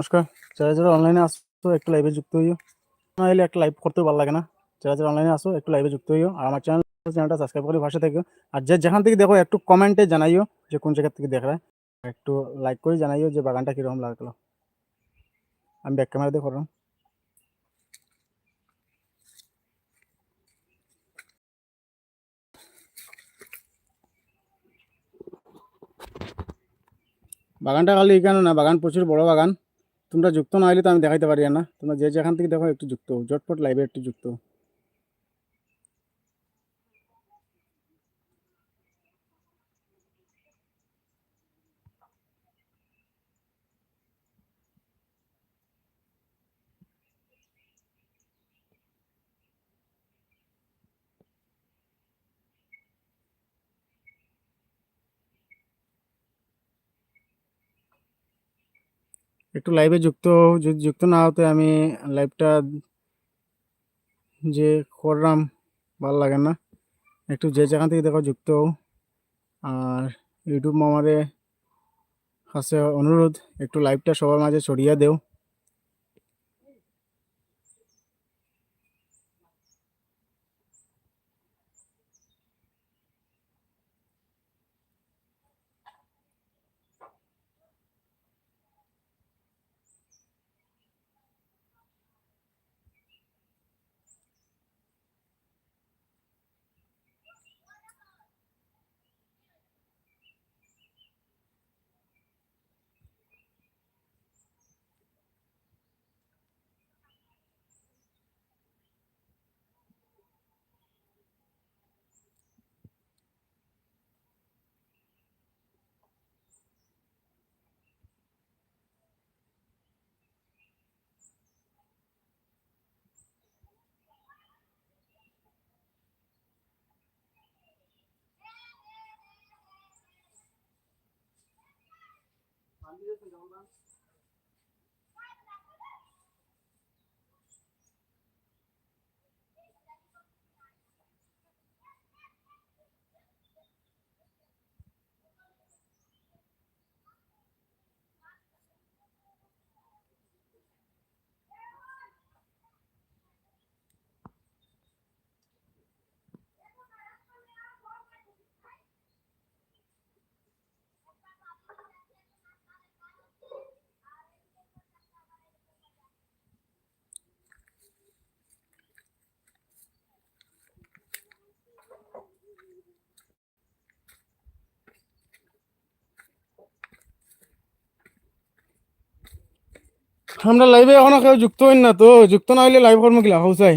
নমস্কার। যারা যারা অনলাইনে আসো, একটু লাইভে যুক্ত হইও। না হলে একটা লাইভ করতেও ভালো লাগে না। যারা যারা অনলাইনে আসো, একটু লাইভে যুক্ত হইও। আর আমার চ্যানেল চ্যানেলটা সাবস্ক্রাইব করে ভাষা থেকে আর যে যেখান থেকে দেখো, একটু কমেন্টে জানাইও যে কোন জায়গা থেকে দেখরা একটু লাইক করে জানাইও যে বাগানটা কীরকম লাগল। আমি ব্যাক ক্যামেরা দিয়ে করলাম। বাগানটা খালি এখানে না, বাগান প্রচুর বড় বাগান। তোমরা যুক্ত না হলে তো আমি দেখাইতে পারি না। তোমরা যে যেখান থেকে দেখো একটু যুক্ত জটপট লাইভে একটু যুক্ত একটু লাইভে যুক্ত, যদি যুক্ত না হতে আমি লাইভটা যে করলাম, ভালো লাগে না। একটু যে যেখান থেকে দেখো যুক্ত। আর ইউটিউব মামারে কাছে অনুরোধ, একটু লাইভটা সবার মাঝে ছড়িয়ে দেও। ありがとう。আমরা লাইভে এখনও কেউ যুক্ত হইন না তো, যুক্ত না হইলে লাইভ কর্ম কিলা হৌসাই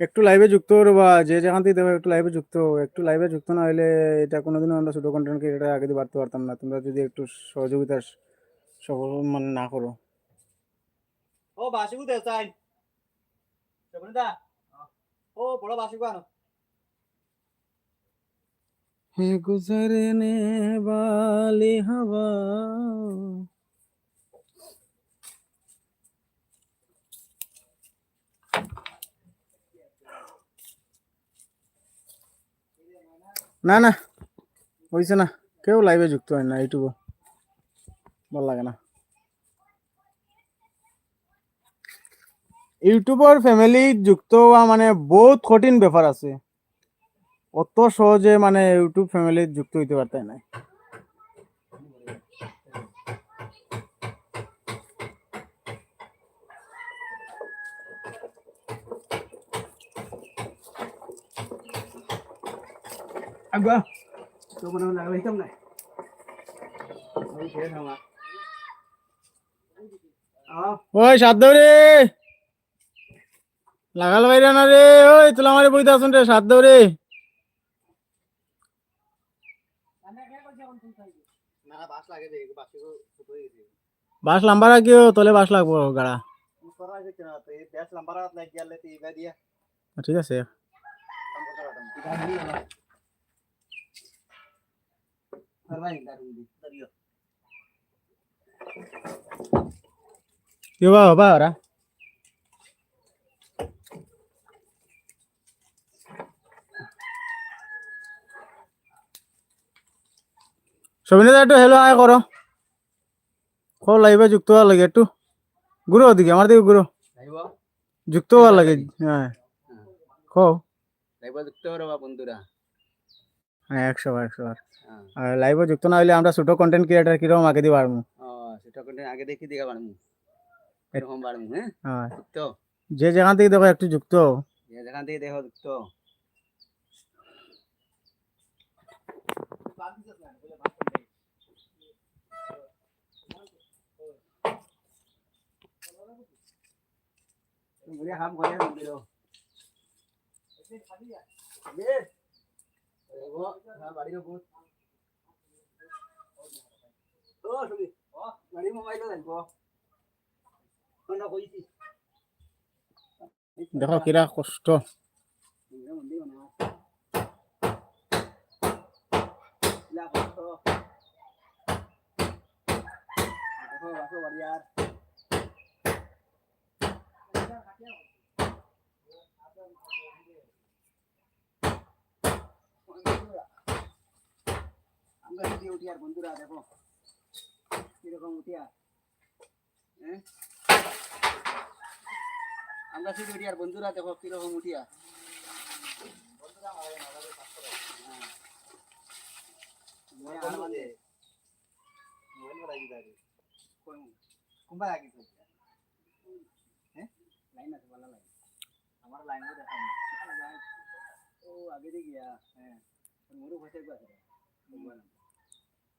একটু লাইভে যুক্ত হব বা যে যেখান থেকে দেবে একটু লাইভে যুক্ত একটু লাইভে যুক্ত না হলে এটা কোনোদিনও আমরা ছোটো কন্টেন্ট এটা আগে দিয়ে বাড়তে পারতাম না। তোমরা যদি একটু সহযোগিতার সফল মানে না করো। ও বাসিকু দে চাই। দা ও বড় বাসিকু আনো। হে গুজরনে বালি হাওয়া। না না। হয়েছে না। কেউ লাইভে যুক্ত হয় না, এইটুকু। ভালো লাগে না। ইউটিউবৰ ফ্যামিলি যুক্ত হওয়া মানে বহুত কঠিন ব্যাপার আছে। অত সহজে মানে ইউটিউব ফ্যামিলি যুক্ত হইতে পারতাই নাই তো মনে লাগাইতাম না ওই শেষ আমার ওই সাত দৌড়ে লাগাল বাইরে না রে ওই তুলা মারি বইতে আসুন রে সাত দৌড়ে বাস লাগে দে বাসি কো ছোট হয়ে গেছে বাস লাম্বা রাখিও তলে বাস লাগবো গাড়া করা হয়েছে না তো এই ব্যাস নাম্বার হাত লাগ গেলে তো ইবা দিয়া ঠিক আছে দি দাঁড়িও কি হবা ওরা সবিনে একটু হেলো আয় করো কো লাইভে যুক্ত হওয়ার লাগে একটু ঘুরো ওদিকে আমার দিকে ঘুরো যুক্ত হওয়ার লাগে হ্যাঁ লাইব দেখতে পারো বন্ধুরা হ্যাঁ একশো বার একশো বার। হ্যাঁ। আর লাইভে যুক্ত না হলে আমরা ছোট কন্টেন্ট ক্রিয়েটার কীরকম আগে দিতে পারব ও সেটা কোন আগে দেখি দেখা বাড়মু। এরকম বাড়মু হ্যাঁ? হ্যাঁ। তো যে যেখান থেকে দেখো একটু যুক্ত। যে যেখান থেকে দেখো তো হাম ঘরে মন্দির বাড়ির উপর ও শুনি গাড়ি মোবাইল লাগবো কোন কইছি দেখো কিরা কষ্ট মন্দির বানা লা কষ্ট দেখো দেখো বাড়িয়ার আমরা যদি উঠি আর বন্ধুরা দেখো। কীরকম উঠিয়া হ্যাঁ আমরা যদি উঠি আর বন্ধুরা দেখো কীরকম উঠিয়া কোনবা লাগিছে হ্যাঁ। লাইন আছে ভালো লাইন। আমার লাইনও দেখা ও আগে দিয়ে গিয়া। হ্যাঁ। মোরও আছে।